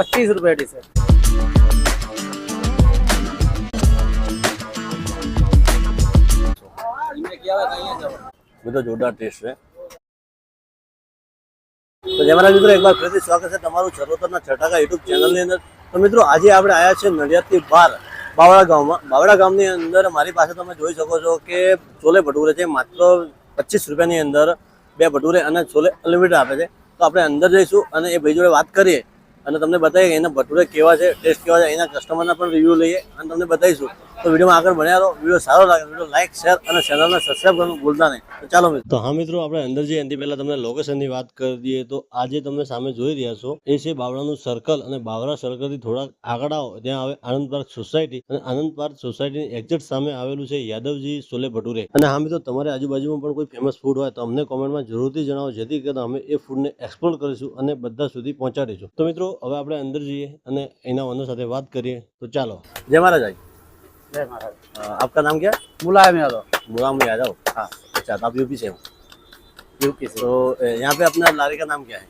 પચીસ રૂપિયા T shirt બધો જોરદાર ટેસ્ટ છે. તો જય મહારાજ મિત્રો એકવાર ફરીથી સ્વાગત છે તમારું ચરોતરના છટાકા યુટ્યુબ ચેનલની અંદર. તો મિત્રો આજે આપણે આવ્યા છે નડિયાદથી બહાર બાવળા ગામમાં. બાવળા ગામની અંદર મારી પાસે તમે જોઈ શકો છો કે છોલે ભટુરે છે માત્ર પચીસ રૂપિયાની અંદર બે ભટુરે અને છોલે અનલિમિટેડ આપે છે. તો આપણે અંદર જઈશું અને એ ભાઈ જોડે વાત કરીએ અને તમને બતાવીએ એના ભટુરે કેવા છે ટેસ્ટ કેવા છે, એના કસ્ટમરના પણ રિવ્યૂ લઈએ અને તમને બતાવીશું. તો વિડીયોમાં આગળ બન્યા રહો, વીડિયો સારો લાગે વીડિયો લાઈક શેર અને ચેનલને સબસ્ક્રાઈબ કરવાનું ભૂલતા નહીં. તો ચાલો મિત્રો. તો હા મિત્રો, આપણે અંદર જઈએ, એનાથી પહેલાં તમને લોકેશનની વાત કરી દઈએ. તો આજે તમે સામે જોઈ રહ્યા છો, એ છે બાવળાનું સર્કલ અને બાવળા સર્કલથી થોડાક આગળ આવો. ત્યાં આવે આનંદ પાર્ક સોસાયટી અને આનંદ પાર્ક સોસાયટીની એક્ઝેક્ટ સામે આવેલું છે યાદવજી સોલે ભટુરે. અને હા મિત્રો, તમારી આજુબાજુમાં પણ કોઈ ફેમસ ફૂડ હોય તો અમને કોમેન્ટમાં જરૂરથી જણાવો, જેથી કરીને અમે એ ફૂડને એક્સપ્લોર કરીશું અને બધા સુધી પહોંચાડીશું. તો મિત્રો હવે આપણે અંદર જઈએ અને એના ઓનર સાથે વાત કરીએ તો ચાલો જય મહારાજ जय महाराज आपका नाम क्या मुलायम यादव गुलाम यादव हाँ अच्छा तो आप यूपी से हो यूपी से तो अ, यहाँ पे अपना लारी का नाम क्या है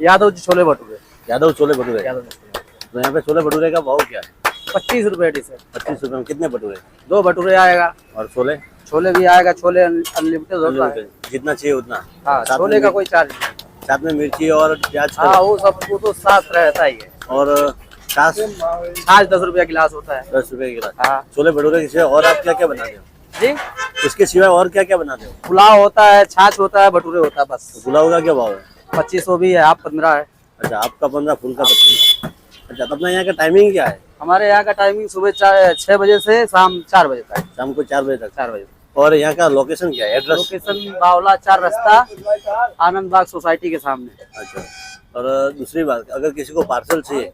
यादव जी छोले भटूरे यादव छोले भटूरे यादव जी छोले। तो यहाँ पे छोले भटूरे का भाव क्या है पच्चीस रुपए डिश है पच्चीस रुपए में कितने भटूरे दो भटूरे आएगा और छोले छोले भी आएगा छोले अनलिमिटेड होता है जितना चाहिए उतना हाँ साथ छोले में का कोई चार्ज नहीं साथ में मिर्ची और प्याज का हाँ वो सब वो तो साथ रहता ही है। और छाछ छाछ दस रुपया गिलास होता है। दस रुपए की गिलास। हाँ। छोले भटूरे के सिवा और आप क्या क्या बनाते हो? जी? इसके सिवाय और क्या क्या बनाते हो? पुलाव होता है छाछ होता है भटूरे होता है बस। तो पुलाव का क्या भाव है? पच्चीस सौ भी है आप पंद्रह है। अच्छा आपका पंद्रह फुल का पच्चीस। अच्छा तो अपना यहाँ का टाइमिंग क्या है? हमारे यहाँ का टाइमिंग सुबह छह बजे से शाम चार बजे तक। शाम को चार बजे तक। चार बजे और यहाँ का लोकेशन क्या है? एड्रेस लोकेशन बावला चार रास्ता आनंद बाग सोसाइटी के सामने। अच्छा। और दूसरी बात अगर किसी को पार्सल चाहिए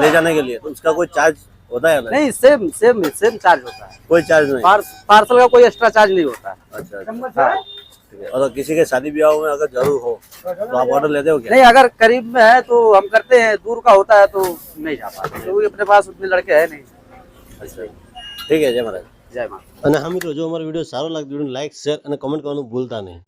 ले जाने के लिए तो उसका कोई चार्ज होता है नहीं? सेम सेम सेम चार्ज होता है। कोई चार्ज नहीं? पार्सल का कोई एक्स्ट्रा चार्ज नहीं होता। अच्छा, अच्छा। और किसी के शादी ब्याह में अगर ज़रूर हो तो आप ऑर्डर लेते हो क्या? नहीं अगर करीब में है तो हम करते हैं। दूर का होता है तो नहीं जा पाते। क्योंकि अपने पास उतने लड़के हैं नहीं। अच्छा। ठीक है जय महाराज। જય માતા અને હા મિત્રો, જો અમારો વીડિયો સારો લાગ્યો લાઈક શેર અને કમેન્ટ કરવાનું ભૂલતા નહીં.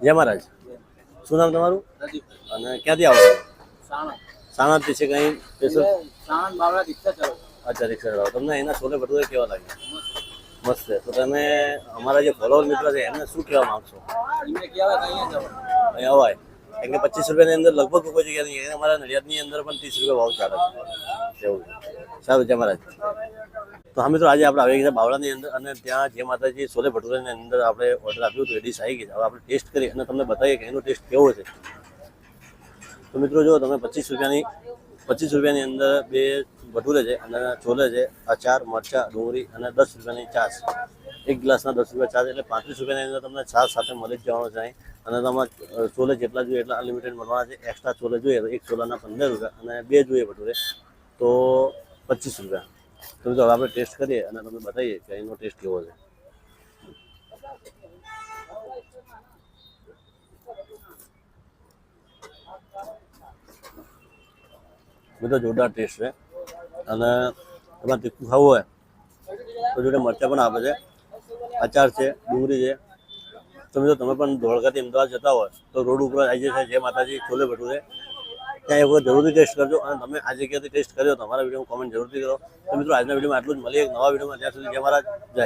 જય મહારાજ. શું નામ તમારું? અને ક્યાંથી આવો છો? સાણંદથી છે કંઈ સ્પેશિયલ અચ્છા રિક્ષા ચલાવો તમને એના છોલે ભટુરે કેવા લાગે મસ્ત છે. તો તમે અમારા જે ફોલોઅર મિત્ર છે એમને શું કહેવા માંગશો? અહીંયા અવાય. કેમ કે પચીસ રૂપિયાની અંદર લગભગ કોઈ જગ્યા નહીં. છે. અમારા નડિયાદની અંદર પણ ત્રીસ રૂપિયા ભાવ ચાલે છે. એવું છે. સારું જય મહારાજ તો હા મિત્રો, આજે આપણે આવી ગયા બાવળાની અંદર અને ત્યાં જે માતાજી છોલે ભટુરાની અંદર આપણે ઓર્ડર આપ્યું હતું, એ ડીશ આવી ગઈ હવે આપણે ટેસ્ટ કરી અને તમને બતાવીએ કે એનો ટેસ્ટ કેવો છે. તો મિત્રો જો તમે પચીસ રૂપિયાની પચીસ રૂપિયાની અંદર બે ભટુરે છે અને છોલે છે, અચાર, મરચાં, ડુંગળી અને દસ રૂપિયાની છાશ. એક ગ્લાસના દસ રૂપિયા ચાર્જ એટલે પાંત્રીસ રૂપિયાની અંદર તમને છાશ સાથે મળી જ જવાનો છે અને તમારે ચોલે જેટલા જોઈએ એટલા અનલિમિટેડ મળવાના છે. એક્સ્ટ્રા છોલે જોઈએ તો એક છોલાના પંદર રૂપિયા અને બે જોઈએ ભટુરે તો પચીસ રૂપિયા. તો હવે આપણે ટેસ્ટ કરીએ અને તમને બતાવીએ કે એનો ટેસ્ટ કેવો છે. બધો જોરદાર ટેસ્ટ છે. અને તમારે તીખું ખાવું હોય તો જોડે મરચાં પણ આપે છે. અચાર છે, ડુંગળી છે. તમે જો, તમે પણ ધોળકાથી અમદાવાદ જતા હોય, તો રોડ ઉપર આવી જશે, જે માતાજી છોલે ભટુરે, ત્યાં એક વખત જરૂરથી ટેસ્ટ કરજો અને તમે આ જગ્યાથી ટેસ્ટ કર્યો, તમારા વીડિયો કોમેન્ટ જરૂરથી કરો. તો મિત્રો, આજના વિડીયોમાં આટલું જ. મળીએ એક નવા વિડીયોમાં, ત્યાં સુધી જે મારા જય